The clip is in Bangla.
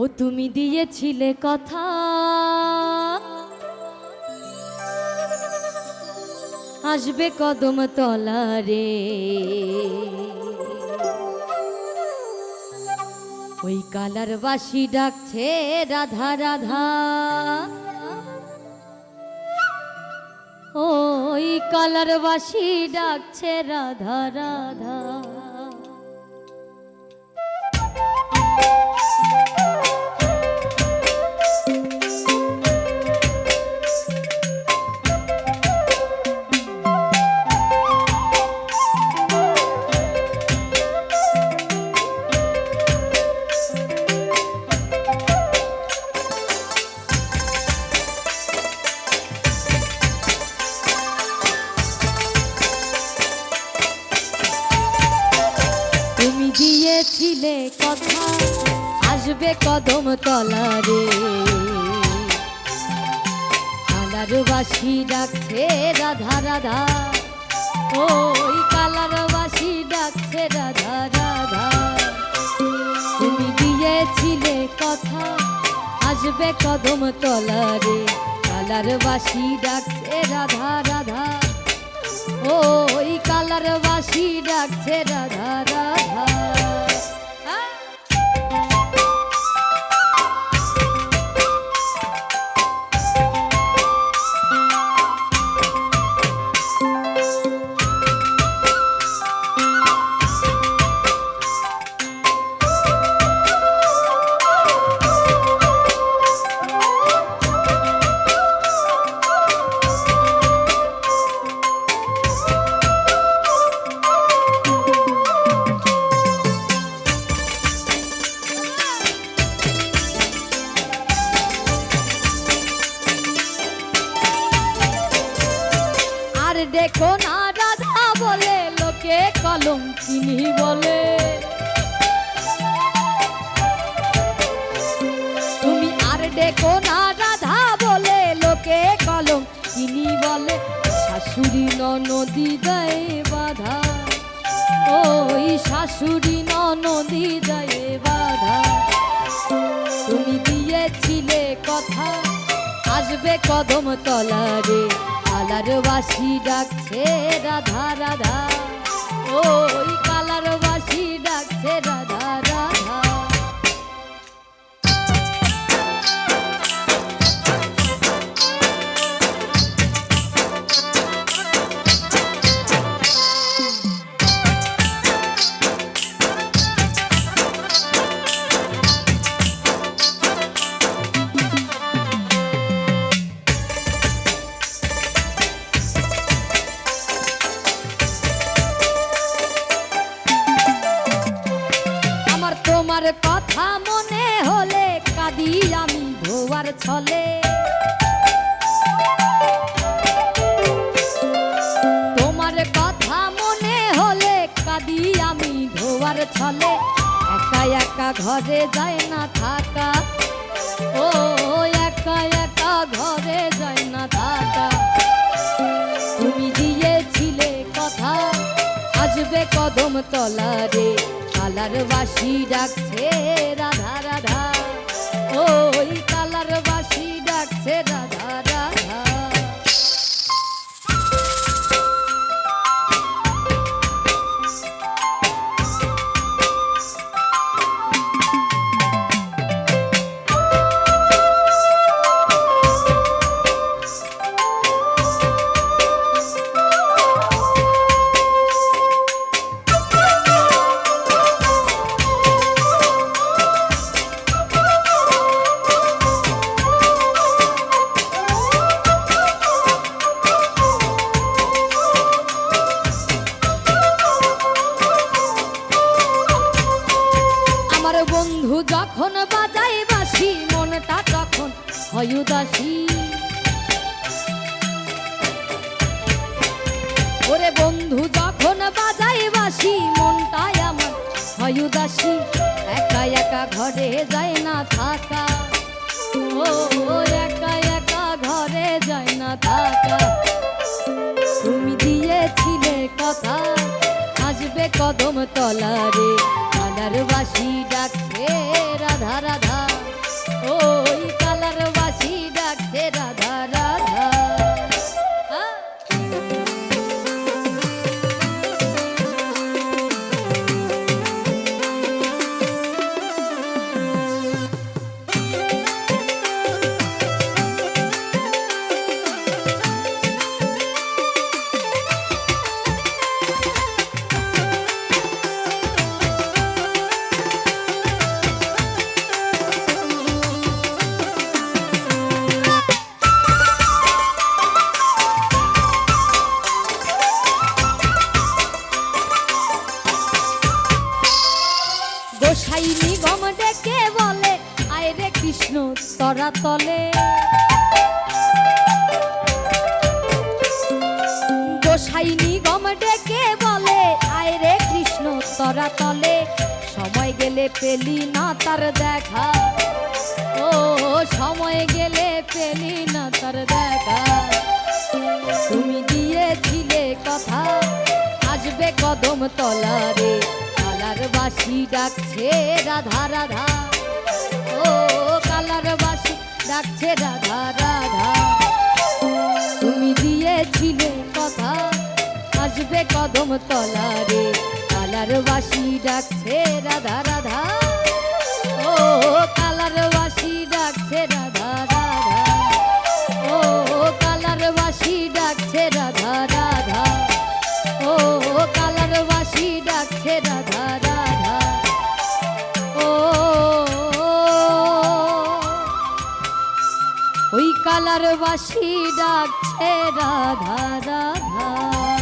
ও তুমি দিয়েছিলে কথা। আসবে কদম তলারে। ওই কালার বাসি ডাকছে রাধা রাধা। ওই কালার বাসি ডাকছে রাধা রাধা। দিয়েছিলে কথা, আসবে কদম তলারে কালার বাসি ডাকছে রাধা রাধা, ওই কালার বাসি ডাকছে রাধা রাধা। তুমি দিয়েছিলে কথা, আসবে কদম তলারে কালার বাসি ডাকছে রাধা রাধা। ওই কালার বাসি ডাকছে রাধা রাধা। বলে। তুমি আর দেখো না রাধা বলে, লোকে কলম কিনি বলে। শাশুড়ি নদী দেয় বাধা। ওই শাশুড়ি নদী দেয় বাধা। তুমি দিয়েছিলে কথা, আসবে কদম তলারে। কালার বাসি ডাকছে রাধা রাধা। ওই কালার বাসি ডাকছে রাধা। ধোয়ার ছলে। তোমার কথা মনে হলে কাঁদি আমি ধোয়ার ছলে। একা একা ঘরে যায় না থাকা। ও, একা একা ঘরে যায় না থাকা। তুমি দিয়েছিলে কথা, আসবে কদম তলারে। কালার বাসি ডাকছে রাধা রাধা। ওই কালার বাসি ডাকছে রাধা হয় উদাসী ওরে বন্ধু, যখন বাজাই বাসি মনটাই আমার হয় একা একা ঘরে যায় না থাকা। ও, একা একা ঘরে যায় না থাকা। তুমি দিয়েছিলে কথা, আসবে কদম তলারে। নিগম ডেকে বলে, আয় রে কৃষ্ণ, তরা তলে। গোসাই নিগম ডেকে বলে, আয় রে কৃষ্ণ, তরা তলে। সময় গেলে পেলি না তার দেখা। ও, সময় গেলে পেলি না তার দেখা। তুমি দিয়েছিলে কথা, আসবে কদম তলারে। বাসি ডাকছে রাধা রাধা। ও কালার বাসি ডাকছে রাধা রাধা। তুমি দিয়েছিলে কথা, আসবে কদম তলারে। কালার বাসি ডাকছে রাধা রাধা। ও কালার বাসি ডাকছে রাধা রাধা। ও কালার বাসি ডাকছে ওই কালার বাসি ডাকছে রাধা রাধা।